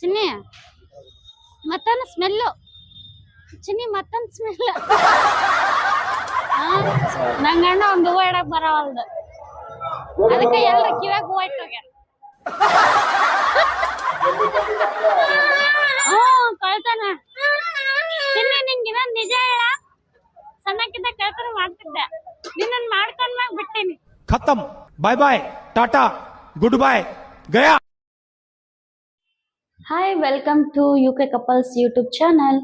ಚಿನ್ನಿ, ಮತ್ತನ್ smell ಚಿನ್ನಿ, ಮತ್ತನ್ smell ನಂಗಣ್ಣ ಒಂದು ಹೂವು ಇಡಕ್ ಬರವಲ್ದು. ಅದಕ್ಕೆ ಎಲ್ಲ ಕಿವ್ಯಾಗ ಹೂವು ಇಟ್ಟೋಗ್ಯ ಹಾ ಕಳ್ತಾನ. ಚಿನ್ನಿ ನಿಂಗಿನ ನಿಜ ಹೇಳ. ಸಣ್ಣಕ್ಕಿದ್ದ ಕಳ್ತನ ಮಾಡ್ತಿದ್ದೆ. ನಿನ್ನನ್ ಮಾಡ್ಕೊಂಡ್ ಮ್ಯಾಗ ಬಿಟ್ಟೇನಿ. ಖತಮ್. ಬಾಯ್ ಬಾಯ್ ಟಾಟಾ good bye Gaya hi welcome to U K couples YouTube channel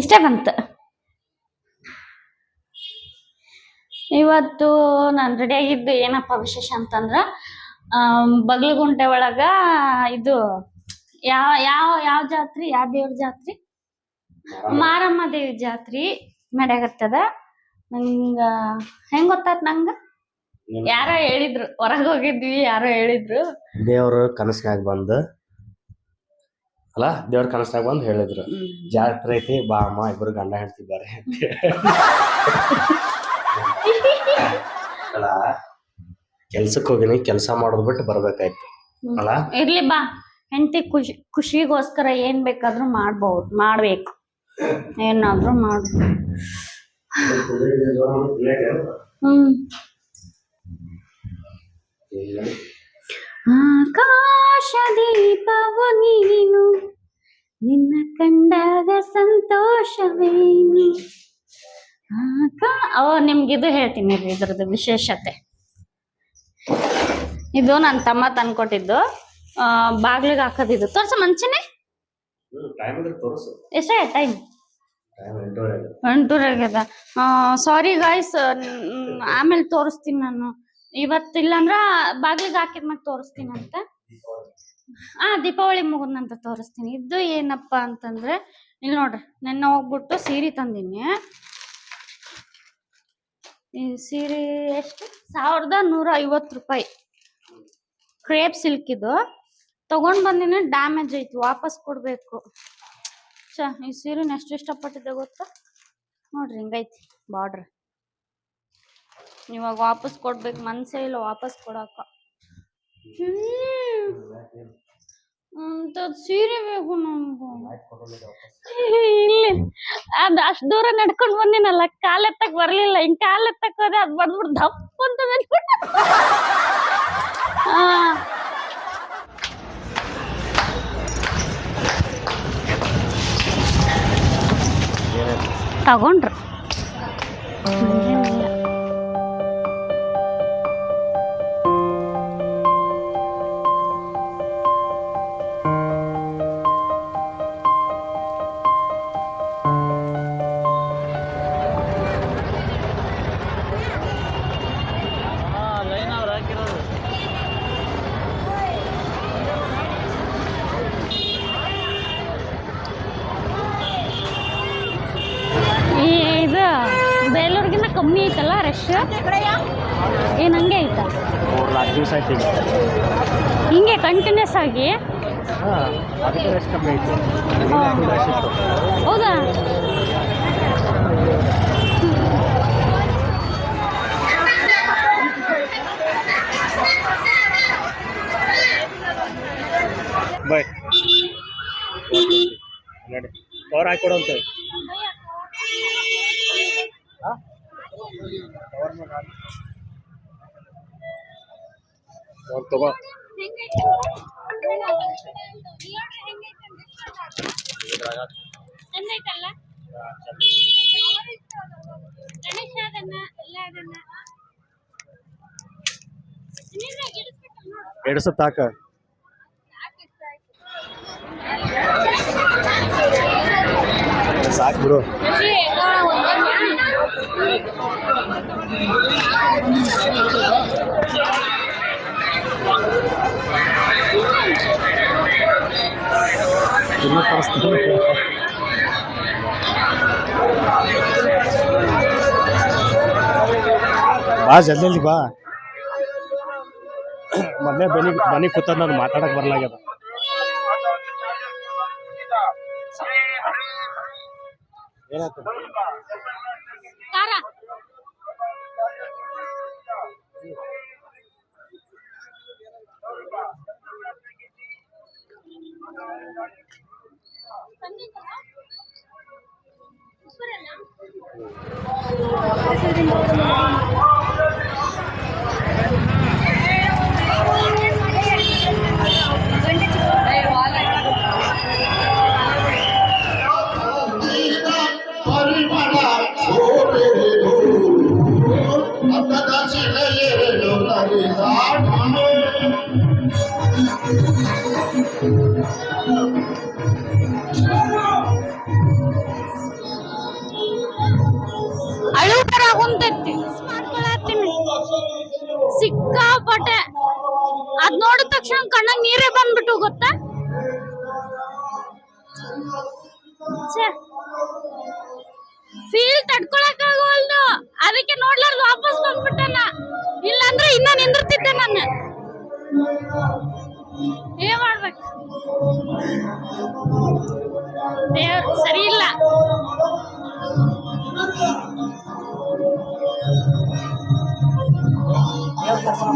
ಇಷ್ಟೇ ಬಂತು ಇವತ್ತು ನಾನು ರೆಡಿ ಆಗಿದ್ದು ಏನಪ್ಪ ವಿಶೇಷ ಅಂತಂದ್ರ ಬಗ್ಲಗುಂಟೆ ಒಳಗ ಇದು ಯಾವ ಯಾವ ಯಾವ ಜಾತ್ರಿ? ಯಾವ ದೇವ್ರ ಜಾತ್ರೆ? ಮಾರಮ್ಮ ದೇವಿ ಜಾತ್ರೆ ನಡೆಯಾಗತ್ತದ ನಂಗ ಹೆಂಗ್ ಗೊತ್ತಾತ್ ನಂಗ? ಯಾರೋ ಹೇಳಿದ್ರು ಹೊರಗ್ ಹೋಗಿದ್ವಿ ಯಾರೋ ಹೇಳಿದ್ರು. ದೇವ್ರ ಕನಸ್ನಾಗ ಬಂದು. ಅಲ್ಲ ದೇವ್ರ ಕನಸ್ನಾಗ ಬಂದು ಹೇಳಿದ್ರು. ಜಾತ್ರೆ ಐತಿ ಬಾ ಅಮ್ಮ ಇಬ್ರು ಗಂಡ ಹೆಂಡತಿ ಬಾರೆ ಅಲ್ಲ ಕೆಲ್ಸಕ್ಕೆ ಹೋಗಿನಿ ಕೆಲಸ ಮಾಡೋದ್ ಬಿಟ್ಟು ಬರ್ಬೇಕಾಯ್ತು. ಅಲ್ಲ? ಇರ್ಲಿ ಬಾ ಹೆಂಡತಿ ಖುಷಿ ಖುಷಿಗೋಸ್ಕರ ಏನ್ ಬೇಕಾದ್ರೂ ಮಾಡ್ಬಹುದು ಮಾಡ್ಬೇಕು. ಏನಾದ್ರೂ ಮಾಡ್ಬೇಕು. ಹ್ಮ್. ಆಕಾಶ ದೀಪವು ನೀನು ನಿನ್ನ ಕಂಡಾಗ ಸಂತೋಷವೇನು? ಆಕಾ ಅವ ಇದು ಹೇಳ್ತೀನಿ ರೀ ಇದ್ರದ್ದು ವಿಶೇಷತೆ. ಇದು ನನ್ನ ತಮ್ಮ ತಂದ್ಕೊಟ್ಟಿದ್ದು. ಬಾಗ್ಲಿಗೆ ಹಾಕೋದಿದ್ದು ತೋರ್ಸ ಮಂಚನೆ. ಎಷ್ಟೇ ಟೈಮ್. ಎಂಟೂರ ಆಗ್ಯದ ಸಾರಿ ಗಾಯ್ಸ್ ಆಮೇಲೆ ತೋರಿಸ್ತೀನಿ ನಾನು. ಇವತ್ತಿಲ್ಲ ಅಂದ್ರ ಬಾಗ್ಲಿಗೆ ಹಾಕಿದ್ಮ್ಯಾಗ ತೋರಿಸ್ತೀನಿ ಅಂತ ಆ, ದೀಪಾವಳಿ ಮುಗಿದ್ನಂತ ತೋರಿಸ್ತೀನಿ. ಇದು ಏನಪ್ಪಾ ಅಂತಂದ್ರೆ ಇಲ್ಲಿ ನೋಡ್ರಿ, ನೆನ್ನೆ ಹೋಗ್ಬಿಟ್ಟು ಸೀರೆ ತಂದಿನಿ. ಈ ಸೀರೆ ಎಷ್ಟು? ಸಾವಿರದ ನೂರ ಐವತ್ತು ರೂಪಾಯಿ. ಕ್ರೇಪ್ ಸಿಲ್ಕ್ ಇದು. ತಗೊಂಡ್ ಬಂದಿನ, ಡ್ಯಾಮೇಜ್ ಐತಿ ವಾಪಸ್ ಕೊಡ್ಬೇಕು. ಚ ಈ ಸೀರೆ ಎಷ್ಟು ಇಷ್ಟಪಟ್ಟಿದ್ದೆ ಗೊತ್ತಾ? ನೋಡ್ರಿ, ಹಿಂಗೈತಿ, ಬಾರ್ಡ್ರ್. ಇವಾಗ ವಾಪಸ್ ಕೊಡ್ಬೇಕು, ಮನ್ಸೇ ಇಲ್ಲ ವಾಪಸ್ ಕೊಡಕ ಅಂತದ್ ಸೀರೆ ಬೇಕು ಇಲ್ಲಿ, ಅದ್ ಅಷ್ಟ್ ದೂರ ನಡ್ಕೊಂಡ್ ಬಂದಿನಲ್ಲ ಕಾಲ್ ಎತ್ತಕ್ ಬರ್ಲಿಲ್ಲ ಹಿಂಗ್ ಕಾಲ್ ಎತ್ತಕ್ ಹೋದೆ ಅದ್ ಬಂದ್ಬಿಟ್ಟು ದಪ್ಪ ಅಂತ ತಗೊಂಡ್ರು. ಹಿಂಗೆ ಕಂಟಿನ್ಯೂಸ್ ಆಗಿ. ಹೌದಾ? ಬಾಯ್. ನೋಡಿ. ಕವರ್ ಹಾಕೊಡು ಅಂತ ತಗೋ. ಗಣೇಶ ಅದನ್ನ. ಎಡ್ಸತ್ತಾಕ ಸಾಕು ಬಿಡು ಖುಷಿ ನೋಡ ಒಂದನ್ನ. ಇನ್ನೂ ತರಿಸ್ತೀನಿ ಬಾ ಜಲ್ದಿ ಬಾ ಮೊದಲೇ ಬನಿ ಬನಿ ಕೂತದ್ ನಾನು ಮಾತಾಡಕ್ ಬರ್ಲಾಗ್ಯದ ಏನಾಯ್ತು Thank you. ಸಿಕ್ಕಾಪಟ್ಟೆ. ಅದ್ ನೋಡಿದ ತಕ್ಷಣ ಕಣ್ಣಾಗ ನೀರೇ ಬಂದ್ಬಿಟ್ಟು ಗೊತ್ತಾ? ಫೀಲ್ ತಡ್ಕೊಳಕ್ ಅದಕ್ಕೆ ನೋಡ್ಲಾರ್ದು ವಾಪಸ್ ಬಂದ್ಬಿಟ್ಟನ. ಇಲ್ಲಾಂದ್ರೆ ಇನ್ನ ನಿಂದಿರ್ತಿದ್ದೆ ನಾನು ಏನ್ ಮಾಡ್ಬೇಕು? ದೇವ್ರು, ಸರಿ ಇಲ್ಲ.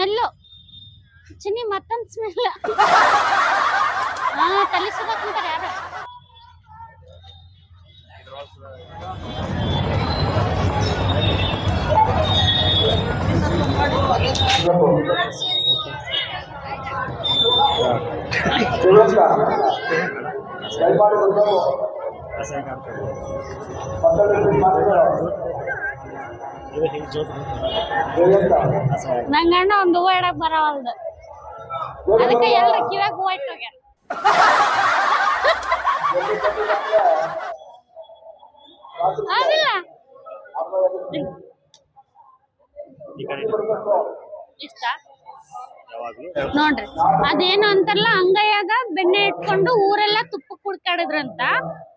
ಮತ್ತೊಂದು ಸ್ಮೆಲ್ಲು ಚಿನ್ನಿ ಮತ್ತೊಂದು ಸ್ಮೆಲ್ ಹಾ ತಲೆ ಸುತ್ತಾಕ್ತಾರೆ ಯಾರು ನಂಗ ಅಣ್ಣ ಒಂದು ಹೂವ ಇಡಕ್ ಬರವಲ್ದು. ಅದಕ್ಕೆ ಎಲ್ಲ ಕಿವ್ಯಾಗ ಹೂವ ಇಟ್ಟೋಗ್ಯಾರ ಅದಿಲ್ಲ ಇಷ್ಟ? ನೋಡ್ರಿ. ಅದೇನು ಅಂತಾರಲ್ಲ ಅಂಗೈಯಾಗ ಬೆಣ್ಣೆ ಇಟ್ಕೊಂಡು ಊರೆಲ್ಲ ತುಪ್ಪ ಕುಡ್ಕಾಡಿದ್ರಂತ.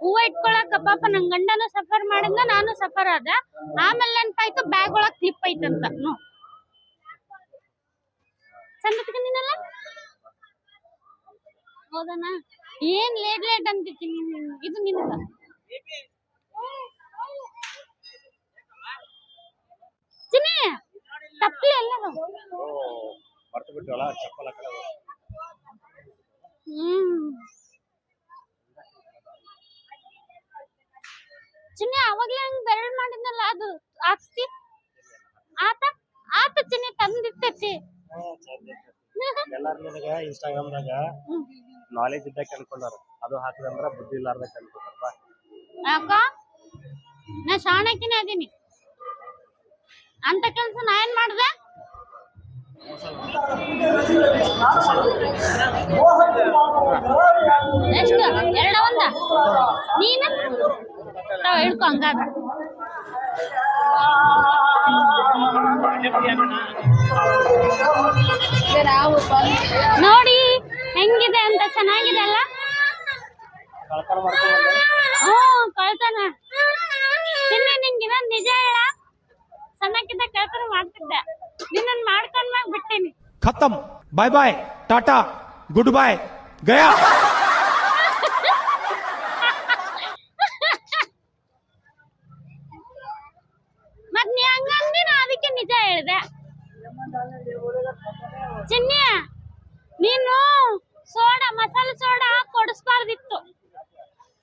ಹೂವ ಇಟ್ಕೊಳಕ್ ಪಾಪ ನನ್ ಗಂಡನು ಸಫರ್ ಮಾಡಿದ್ನ ನಾನು ಸಫರ್ ಆದ. ಆಮೇಲೆ ನೆನಪಾಯ್ತು ಬ್ಯಾಗ್ ಒಳಗ್ ಕ್ಲಿಪ್ ಐತಂತ. ನೋ ಚಂದ ಹೌದನಾ? ಏನ್ ಲೇಟ್ ಲೇಟ್ ಅಂತಿದ್ದೀನಿ ಇದು ನಿನ್ನ ಚಿನ್ನಿ ತಪ್ಪಲಿ ಎಲ್ಲದು ಮರ್ತು ಬಿಟ್ಟಿವಲ್ಲ ಚಪ್ಪಲ್ ಹಾಕಲ್ಲ ಹ್ಮ್ ಚಿನ್ನಿ ಅವಾಗ್ಲೇ ಹಂಗ್ ಬೆರಳ್ ಮಾಡಿದ್ನಲ್ಲ ಅದು ಹಾಕ್ತಿ ಆತ? ಆತ ಚಿನ್ನಿ ತಂದಿರ್ತೈತಿ ಎಲ್ಲಾರು ನಿನಗ ಇನ್ಸ್ಟಾಗ್ರಾಮ್ದಾಗ. ನಾಲೆಜ್ ಇದ್ದಾಗ ಅನ್ಕೊಂಡಾರ ಅದು ಹಾಕಿದಂದ್ರ ಬುದ್ಧಿ ಇಲ್ಲಾರ್ದಾಗ ಅನ್ಕೊಂಡಾರ ಬಾ. ಯಾಕ? ನಾ ಶಾಣಕಿನೇ ಅದೀನಿ. ಅಂತ ಕೆಲ್ಸ ನಾ ಏನ್ ಮಾಡ್ದೆ? ಎಷ್ಟು? ಎರಡ ಒಂದ? ನೀನ ತಾವ್ ಹಿಡ್ಕೊ ಹಂಗಾದ್ರ. ನೋಡಿ, ಹೆಂಗಿದೆ ಅಂತ ಚೆನ್ನಾಗಿದೆ ಅಲ್ಲ? ಹ್ಮ್ ಕಳ್ತನ. ತಿನ್ನಿ ನಿಂಗೆ ನಿಜ ಹೇಳ? ಸಣ್ಣಕ್ಕಿಂತ ಕಳ್ತನ ಮಾಡ್ತಿದ್ದೆ. खत्म बाय बाय टाटा गुड बाय गया ಅದಕ್ಕೆ ನಿಜ ಹೇಳಿದೆ. ಚಿನ್ನಿ, ನೀನು ಸೋಡಾ, ಮಸಾಲೆ ಸೋಡಾ ಕೊಡಿಸ್ಬಾರ್ದಿತ್ತು.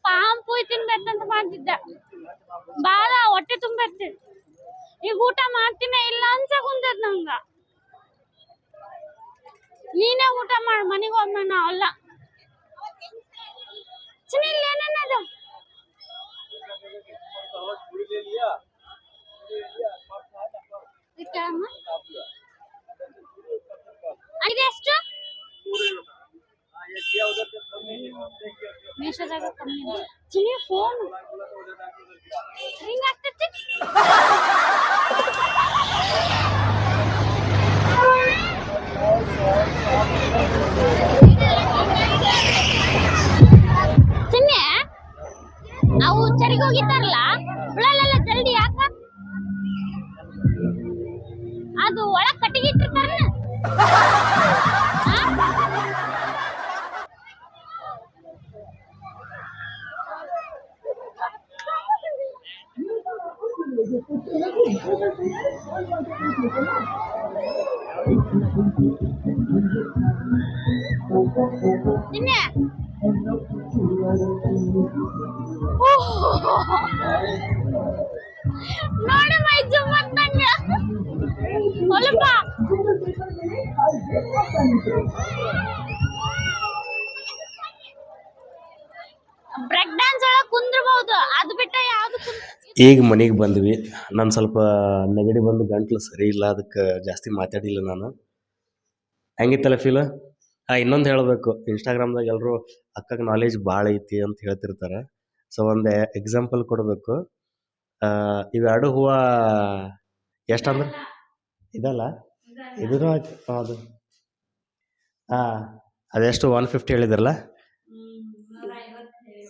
ಪಾಂಪು ತಿನ್ಬೇಕಂತ ಮಾಡ್ತಿದ್ದೆ ಬಾಳ ಹೊಟ್ಟೆ ತುಂಬತ್ತೆ ಈಗ ಊಟ ಮಾಡ್ತೀನಿ ಇಲ್ಲ ಅಂತ ಮಾತಾಡ್ ಮನೆಗೆ ಒಮ್ಮೆ ನಾ ಅಲ್ಲ. ಚಿನ್ನಿ, ಇಲ್ಲಿ ಏನೇನದು ಇಟ್ಟಮ್ಮ. ಇದು ಎಷ್ಟು? ಮೀಶೋದಾಗ ಕಮ್ಮಿ ಇದೆ. ಚಿನ್ನಿ ಫೋನ್ ರಿಂಗ್ ಚಿನ್ನಿ ಅವು ಚರಿಗೆ ಹೋಗಿದ್ದಾರಲ್ಲ? ಬಿಳಲ್ಲ ಜಲ್ದಿ ಯಾಕ ಅದು ಒಳಗ್ ಕಟ್ಟಿಗೆ ಇಟ್ಟಿರ್ತಾರ Thank ನೋಡಿ ಮೈ ಜುಮ್ಮತ್ ನಂಗೆ ಹೊಲಪ ಬ್ರೇಕ್ ಈಗ ಮನೆಗೆ ಬಂದ್ವಿ. ನಾನು ಸ್ವಲ್ಪ ನೆಗಡಿ ಬಂದು ಗಂಟ್ಲು ಸರಿ ಇಲ್ಲ, ಅದಕ್ಕೆ ಜಾಸ್ತಿ ಮಾತಾಡಿಲ್ಲ ನಾನು. ಹೆಂಗಿತ್ತಲ್ಲ ಫೀಲ್? ಆ, ಇನ್ನೊಂದು ಹೇಳಬೇಕು. ಇನ್ಸ್ಟಾಗ್ರಾಮ್ದಾಗ ಎಲ್ಲರೂ ಅಕ್ಕಗೆ ನಾಲೆಜ್ ಭಾಳ ಐತಿ ಅಂತ ಹೇಳ್ತಿರ್ತಾರೆ. ಸೊ ಒಂದು ಎಕ್ಸಾಂಪಲ್ ಕೊಡಬೇಕು. ಇವೆರಡು ಹೂವು ಎಷ್ಟಂದ್ರೆ? ಇದಲ್ಲ? ಇದೂ ಅದು ಹಾಂ ಅದೆಷ್ಟು? ಒನ್ ಫಿಫ್ಟಿ ಹೇಳಿದ್ರಲ್ಲ?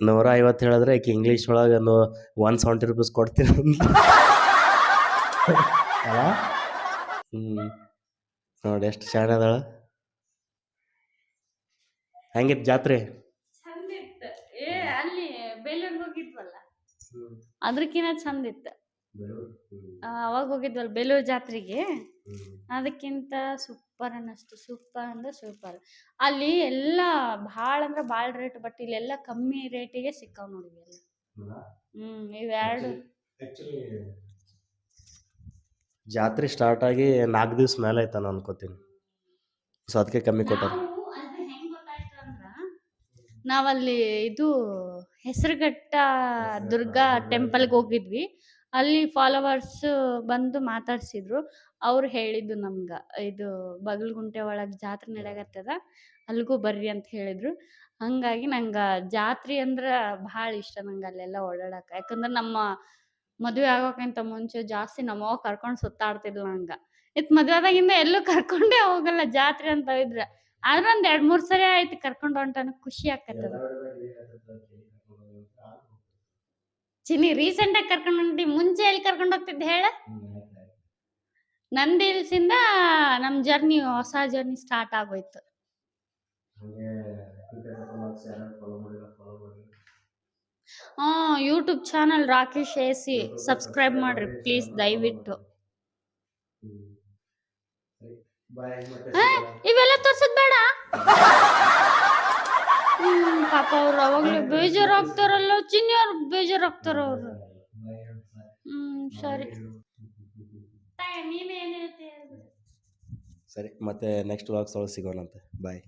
ನೂರ ಐವತ್ತು ಹೇಳಿದ್ರೆ ಆಕೆ ಇಂಗ್ಲೀಷ್ ಒಳಗೆ ಒನ್ ಸೆವೆಂಟಿ ರುಪೀಸ್ ಕೊಡ್ತೀನಿ ಅಲ್ಲ ಹ್ಞೂ ನೋಡಿ ಎಷ್ಟು ಶಾಣೆ ಅದಾಳ. ಹೆಂಗಿತ್ತು ಜಾತ್ರೆ? ಚಂದಿತ್ತು. ಏ ಅಲ್ಲಿ ಬೇಲೂರ್ ಹೋಗಿದ್ವಲ್ಲ? ಅದ್ರಕಿನ ಚಂದ ಇತ್ತು ಅವಾಗ ಹೋಗಿದ್ವಲ್ಲ ಬೇಲೂರು ಜಾತ್ರೆಗೆ? ಅದಕ್ಕಿಂತ ಸೂಪರ್ ಅನ್ನಿಸ್ತು ಸೂಪರ್ ಅಂದ್ರೆ ಸೂಪರ್. ಅಲ್ಲಿ ಎಲ್ಲ ಭಾಳ ಅಂದ್ರೆ ಭಾಳ ರೇಟ್ ಬಟ್ ಇಲ್ಲೆಲ್ಲ ಕಮ್ಮಿ ರೇಟಿಗೆ ಸಿಕ್ಕಾವ್ ನೋಡಿ ಎಲ್ಲ ಹ್ಮ್ ಇವೆರಡು. ಜಾತ್ರೆ ಸ್ಟಾರ್ಟ್ ಆಗಿ ನಾಲ್ಕು ದಿವಸ ಮೇಲೆ ಆಯ್ತು ನಾನು ಅನ್ಕೋತೀನಿ. ಸೊ ಅದಕ್ಕೆ ಕಮ್ಮಿ ಕೊಟ್ಟಾರ? ನಾವಲ್ಲಿ ಇದು ಹೆಸರುಘಟ್ಟ ದುರ್ಗಾ ಟೆಂಪಲ್ಗೆ ಹೋಗಿದ್ವಿ. ಅಲ್ಲಿ ಫಾಲೋವರ್ಸ್ ಬಂದು ಮಾತಾಡ್ಸಿದ್ರು. ಅವ್ರು ಹೇಳಿದ್ದು ನಮ್ಗೆ, ಇದು ಬಗಲ್ಗುಂಟೆ ಒಳಗೆ ಜಾತ್ರೆ ನಡೆಯಕತ್ತದ ಅಲ್ಲಿಗೂ ಬರ್ರಿ ಅಂತ ಹೇಳಿದ್ರು. ಹಂಗಾಗಿ ನಂಗೆ ಜಾತ್ರೆ ಅಂದ್ರೆ ಭಾಳ ಇಷ್ಟ ನಂಗೆ ಅಲ್ಲೆಲ್ಲ ಓಡಾಡಕ್ಕೆ ಯಾಕಂದ್ರೆ ನಮ್ಮ ಮದುವೆ ಆಗೋಕ್ಕಿಂತ ಮುಂಚೆ ಜಾಸ್ತಿ ನಮ್ಮವ್ವ ಕರ್ಕೊಂಡು ಸುತ್ತಾಡ್ತಿದ್ಲು ನಂಗೆ ಇತ್ ಮದುವೆ ಆದಾಗಿಂದ ಎಲ್ಲೂ ಕರ್ಕೊಂಡೇ ಹೋಗಲ್ಲ ಜಾತ್ರೆ ಅಂತ ಇದ್ರೆ. ಆದ್ರೆ ಒಂದ್ ಎರಡ್ ಮೂರ್ ಸರಿ ಆಯ್ತು ಕರ್ಕೊಂಡು ಹೊಂಟಾನ, ಖುಷಿ ಆಕತ್ತದ ಚಿನ್ನಿ ರೀಸೆಂಟ್ ಆಗಿ ಕರ್ಕೊಂಡು ಹೊಂಟಿ ಮುಂಚೆ ಎಲ್ಲಿ ಕರ್ಕೊಂಡು ಹೋಗ್ತಿದ್ದೆ ಹೇಳ? ನಂದಿ ಹಿಲ್ಸಿಂದ ನಮ್ ಜರ್ನಿ ಹೊಸ ಜರ್ನಿ ಸ್ಟಾರ್ಟ್ ಆಗೋಯ್ತು. ಹಾ YouTube channel Rakesh AC. Subscribe ಮಾಡ್ರಿ ಪ್ಲೀಸ್ ದಯವಿಟ್ಟು. ಇವೆಲ್ಲ ತೋರ್ಸದ್ ಬೇಡ. ಹ್ಮ್ ಪಾಪ ಅವ್ರು ಬೇಜಾರ್ ಆಗ್ತಾರಲ್ಲ ಚಿನ್ನಿ ಅವ್ರು ಬೇಜಾರಾಗ್ತಾರ ಅವ್ರು. ಹ್ಮ್ ಸರಿ. ಸರಿ ಮತ್ತೆ ನೆಕ್ಸ್ಟ್ ವಾಕ್ಸ್ ಒಳಗೆ ಸಿಗೋಣಂತೆ. ಬಾಯ್